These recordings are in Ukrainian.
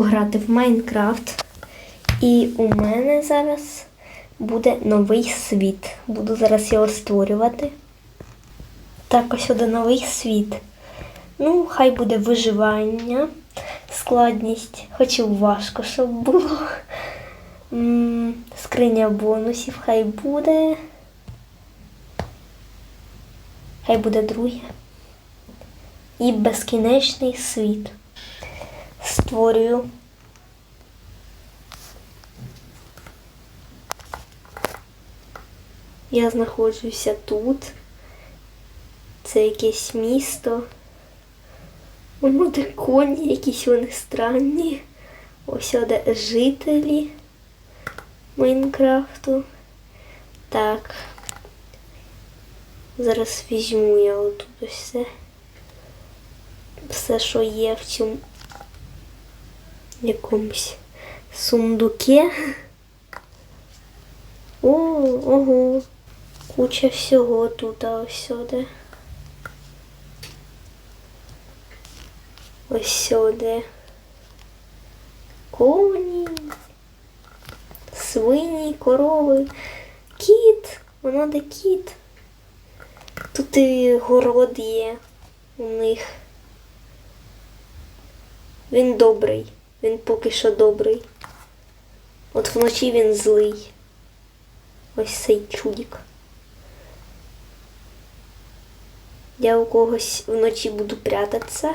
грати в Майнкрафт. І у мене зараз буде новий світ. Буду зараз його створювати. Так, ось сюди новий світ. Ну, хай буде виживання, складність, хоч і важко, щоб було. Скриня бонусів хай буде. Хай буде друге. І безкінечний світ. Створюю. Я знаходжуся тут. Це якесь місто. Воно де коні, якісь вони странні. Ось де жителі Майнкрафту. Так. Зараз візьму я отут ось все. Все, що є в цьому якомусь сундуке. О, ого. Куча всього тут, ось сюди. Ось сюди. Коні, свині, корови, кіт, воно де кіт. Тут і город є у них. Він добрий. Він поки що добрий. От вночі він злий. Ось цей чудик. Я у когось вночі буду прятатися.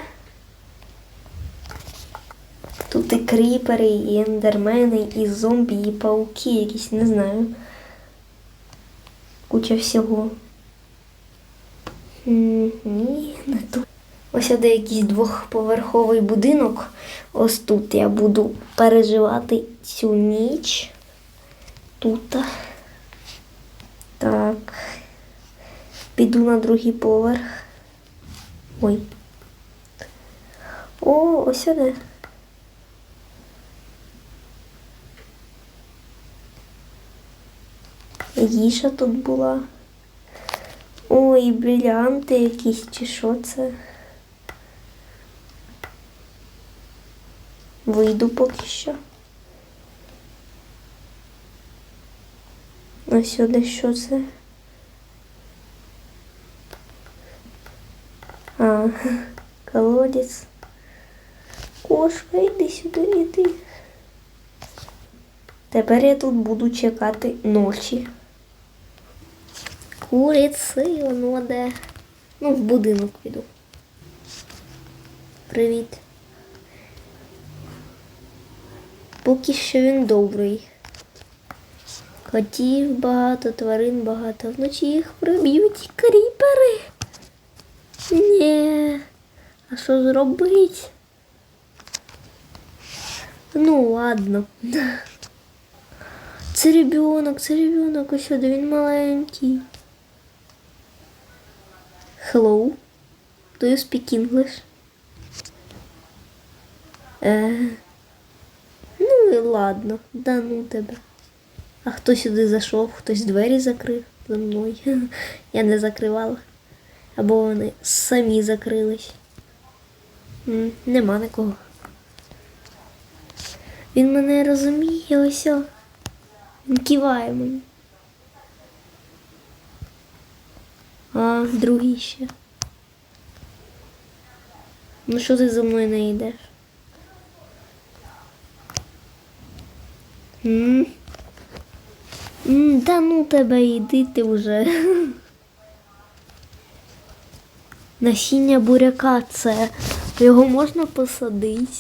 Тут і кріпери, і ендермени, і зомбі, і пауки якісь, не знаю. Куча всього. Ні, не тут. Ось де якийсь двохповерховий будинок. Ось тут я буду переживати цю ніч. Тут. Так. Піду на другий поверх. Ой. О, ось сюди. Їжа тут була. Ой, брилянти якісь чи що це? Вийду поки що. А сюди що це? А, колодець. Кошка, іди сюди, іди. Тепер я тут буду чекати ночі. Куриці, воно де. Ну, в будинок піду. Привіт. Поки що він добрий. Котів багато, тварин багато. Вночі їх приб'ють кріпери. Ні. А що зробить? Ну, ладно. Це ребенок, це ребенок, ось сюди, він маленький. Hello. Do you speak English? Ну ладно, да ну тебе. А хто сюди зайшов, хтось двері закрив за мною. Я не закривала. Або вони самі закрились. Нема нікого. Він мене розуміє, ось. о. Він киває мені. А, другий ще. Ну що ти за мною не йдеш? М? М, Та ну тебе йди ти вже. Насіння буряка це. Його можна посадити.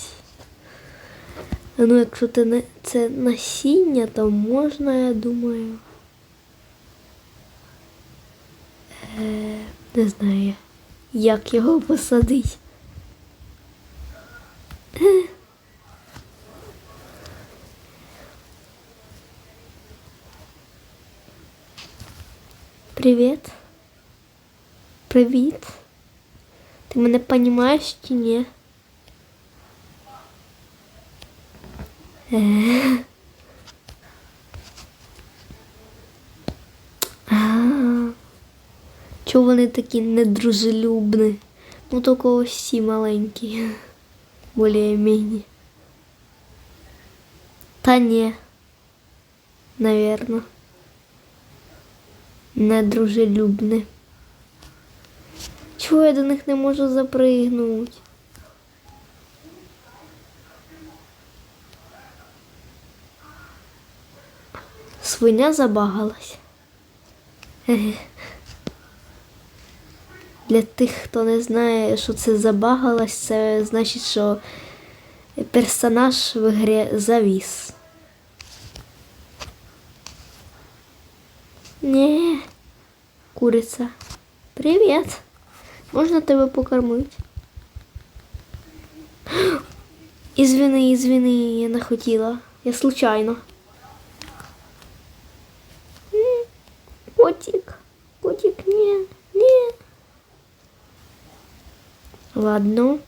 Ну, якщо ти не це насіння, то можна, я думаю. Е, не знаю, як його посадити. Привіт. Привіт. Ти мене розумієш чи ні? Е. А. Чого вони такі недружелюбні? Ну, тільки ось всі маленькі. Более-менее. Та ні. Навірно. Недружелюбне. Чого я до них не можу запригнути? Свиня забагалась. Для тих, хто не знає, що це забагалась, це значить, що персонаж в грі завіс. Не, куриця. Привіт. Можна тебе покормити? Ізвини, ізвини, я не хотіла. Я случайно. Котик. Котик, ні, ні. Ладно.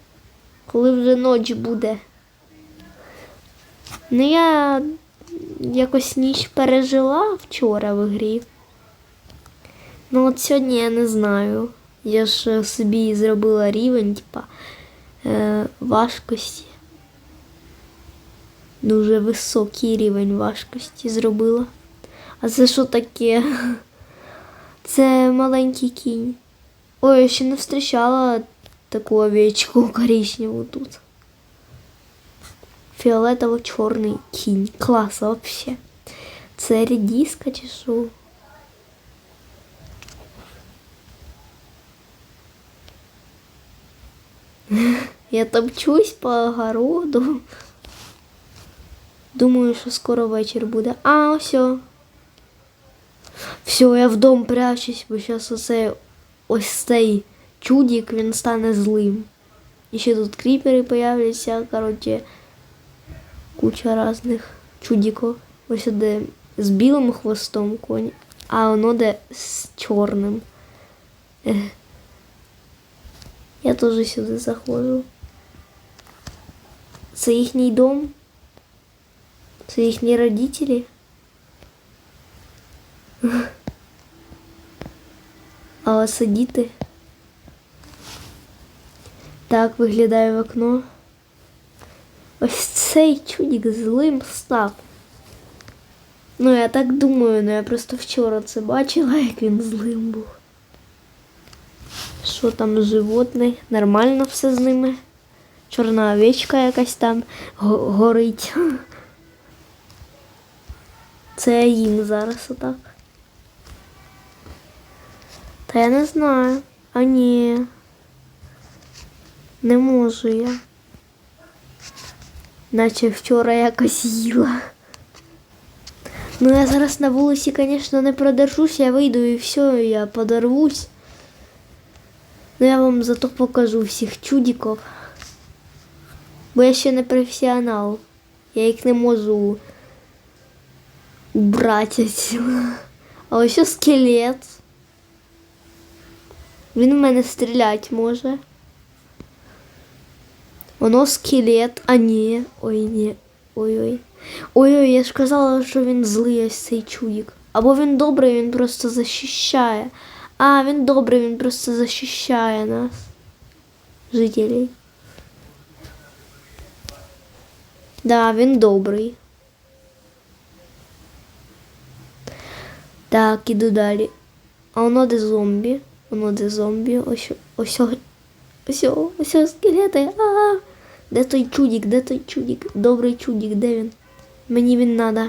Коли вже ніч буде. Ну я якось ніч пережила вчора в грі. Ну от сьогодні я не знаю. Я ж собі зробила рівень, типа е, важкості. Дуже високий рівень важкості зробила. А це що таке? Це маленький кінь. Ой, я ще не зустрічала таку овечку коричневу тут. Фіолетово-чорний кінь. Клас вообще. Це редіска чи що? Я топчусь по огороду. Думаю, що скоро вечір буде. А, все. Все, я в дом прячусь, бо зараз оце ось цей чудик, він стане злим. І ще тут кріпери появляться, коротше, куча різних чудиків. Ось де з білим хвостом конь, а воно де з чорним. Я теж сюди заходжу. Це їхній дом. Це їхні родителі. А діти. Так виглядає в окно. Ось цей чудик злим став. Ну, я так думаю, ну я просто вчора це бачила, як він злим був. Що там з? Нормально все з ними. Чорна овечка якась там горить. Це я їм зараз отак. Та я не знаю. А ні. Не можу я. Наче вчора якось їла. Ну я зараз на вулиці, звісно, не продержусь, я вийду і все, я подорвусь. Ну я вам зато покажу всіх чудиків. Бо я ще не професіонал. Я їх не можу убрати. А ось ще скелет. Він в мене стріляти може. Воно скелет, а ні. Ой, ні. Ой-ой. Ой-ой, я ж казала, що він злий ось цей чудик. Або він добрий, він просто захищає. А, він добрий, він просто захищає нас. Жителей. Да, він добрий. Так, іду далі. А воно де зомбі. Воно де зомбі. Ось ось ось ось ось скелети. А, де той чудик, де той чудик? Добрий чудик, де він? Мені він надо.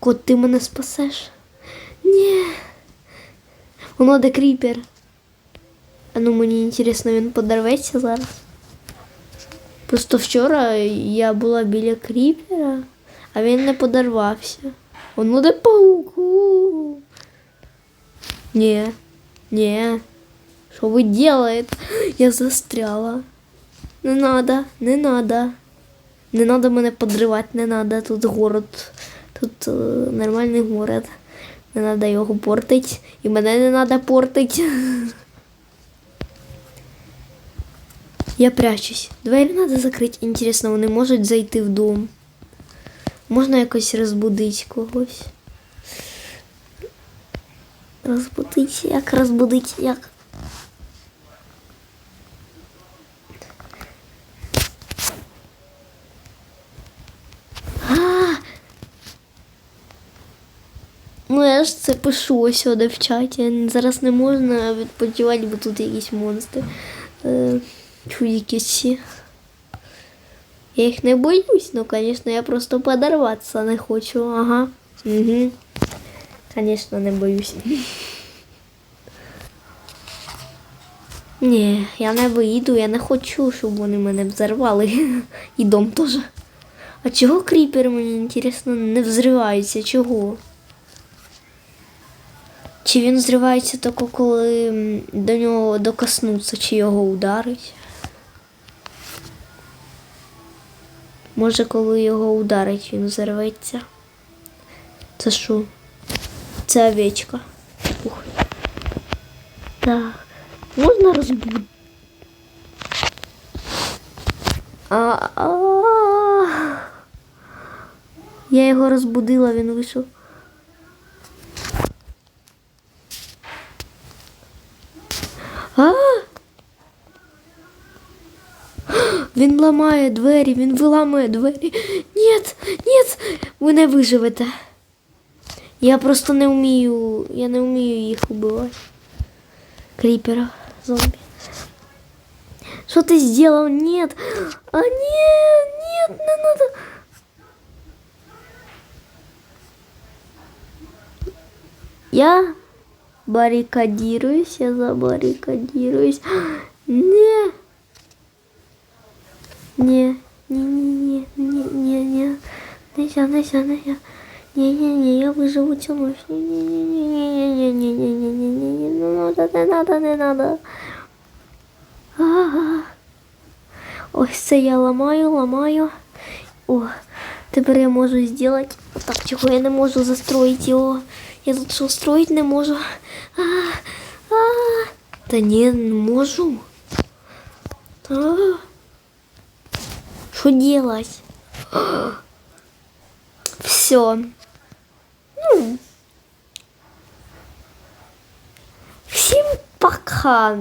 Кот, ти мене спасеш? Ні. Воно де кріпер. А ну мені інтересно, він подорветься зараз. Просто вчора я була біля кріпера, а він не подорвався. Воно де пауку. Ні, ні. Що ви делаєте? Я застряла. Не надо, не надо. Не надо мене подривати, не надо. Тут город. Тут е, нормальний город. Не надо його портить. І мене не надо портить. Я прячусь. Двері треба закрити. Інтересно, вони можуть зайти в дом. Можна якось розбудити когось. Розбудити, як розбудити, як. Ну, я ж це пишу ось сюди в чаті. Зараз не можна відпочивати, бо тут якісь монстри. Чудики. Я їх не боюсь, ну, звісно, я просто подорватися не хочу. Ага. Угу. Звісно, не боюсь. Ні, я не виїду, я не хочу, щоб вони мене взорвали. І дом теж. А чого кріпер, мені інтересно, не взривається? Чого? Чи він зривається тільки коли до нього докоснуться, чи його ударить? Може, коли його ударить, він взорветься. Це що? Це овечка. Ух. Так. Можна розбудити? А, а, Я його розбудила, він вийшов. Він ламає двері, він виламує двері. Ні, ні, ви не виживете. Я просто не вмію, я не вмію їх убивати. Крипера, зомби. Что ты сделал? Нет. А нет, нет, не надо. Я баррикадируюсь, я забаррикадируюсь. Не. Нельзя. Не-не-не, я выживу всю ночь. Не-не-не-не-не-не-не-не-не-не-не, не надо, не надо. Ага. Ось це я ламаю, ламаю. О, тепер я можу зробити. Так, чого я не можу застроїти його. Я тут що строїти не можу. А, а, та ні, не можу. А, що делать? Все. Ну. Всім пока.